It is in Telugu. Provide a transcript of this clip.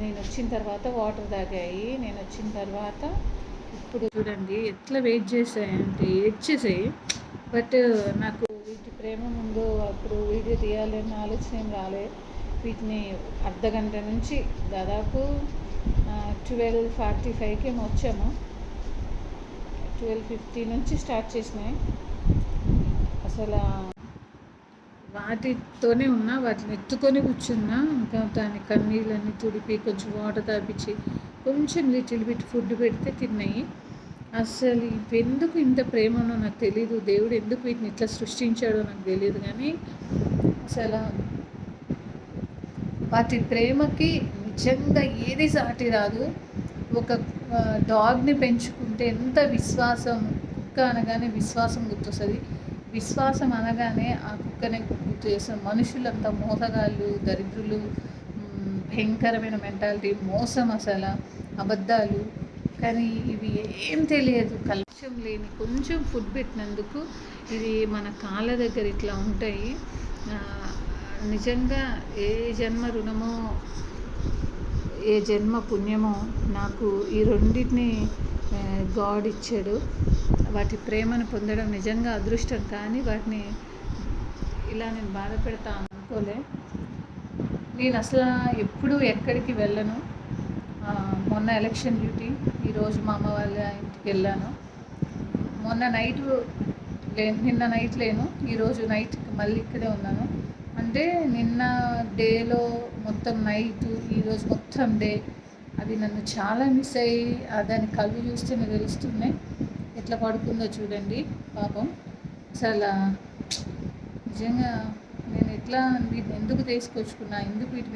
నేను వచ్చిన తర్వాత వాటర్ తాగాయి. నేను వచ్చిన తర్వాత ఇప్పుడు చూడండి ఎట్లా వెయిట్ చేసాయంటే ఏడ్చేసాయి బట్ నాకు వీటి ప్రేమ ముందు అప్పుడు వీడియో తీయాలన్న ఆలోచన ఏం రాలే. వీటిని అర్ధ గంట నుంచి దాదాపు ట్వెల్వ్ ఫార్టీ ఫైవ్కి ఏమో వచ్చాము. ట్వెల్వ్ ఫిఫ్టీ నుంచి స్టార్ట్ చేసినాయి. అసలు వాటితోనే ఉన్నా వాటిని ఎత్తుకొని కూర్చున్నా ఇంకా దాని కన్నీళ్ళని తుడిపి కొంచెం వాటర్ తాపించి కొంచెం లిటిల్ బిట్ ఫుడ్ పెడితే తిన్నాయి. అసలు ఎందుకు ఇంత ప్రేమనో నాకు తెలియదు దేవుడు ఎందుకు వీటిని ఇట్లా సృష్టించాడో నాకు తెలియదు కానీ అసలు వాటి ప్రేమకి నిజంగా ఏది సాటి రాదు. ఒక డాగ్ని పెంచుకుంటే ఎంత విశ్వాసం కుక్క అనగానే విశ్వాసం గుర్తొస్తుంది. విశ్వాసం అనగానే ఆ కుక్కనే గుర్తు చేసిన మనుషులంతా మోసగాళ్ళు దరిద్రులు భయంకరమైన మెంటాలిటీ మోసం అసలు అబద్ధాలు. కానీ ఇవి ఏం తెలియదు. కలుషం లేని కొంచెం ఫుడ్ పెట్టినందుకు ఇది మన కాళ్ళ దగ్గర ఇట్లా ఉంటాయి. నిజంగా ఏ జన్మ రుణమో ఏ జన్మ పుణ్యమో నాకు ఈ రెండింటిని గాడ్ ఇచ్చాడు. వాటి ప్రేమను పొందడం నిజంగా అదృష్టం. కానీ వాటిని ఇలా నేను బాధ పెడతాను అనుకోలే. నేను అసలు ఎప్పుడు ఎక్కడికి వెళ్ళను. మొన్న ఎలక్షన్ డ్యూటీ ఈరోజు మా అమ్మ వాళ్ళ ఇంటికి వెళ్ళాను. మొన్న నైట్ లే నిన్న నైట్ లేను ఈరోజు నైట్ మళ్ళీ ఇక్కడే ఉన్నాను. అంటే నిన్న డేలో మొత్తం నైట్ ఈరోజు మొత్తం డే. అది నన్ను చాలా మిస్ అయ్యి దాని కళ్ళు చూస్తేనే తెలుస్తున్నాయి. ఎట్లా పడుకుందో చూడండి పాపం. చాలా నిజంగా నేను ఎట్లా వీటిని ఎందుకు తీసుకొచ్చుకున్నా ఎందుకు వీటి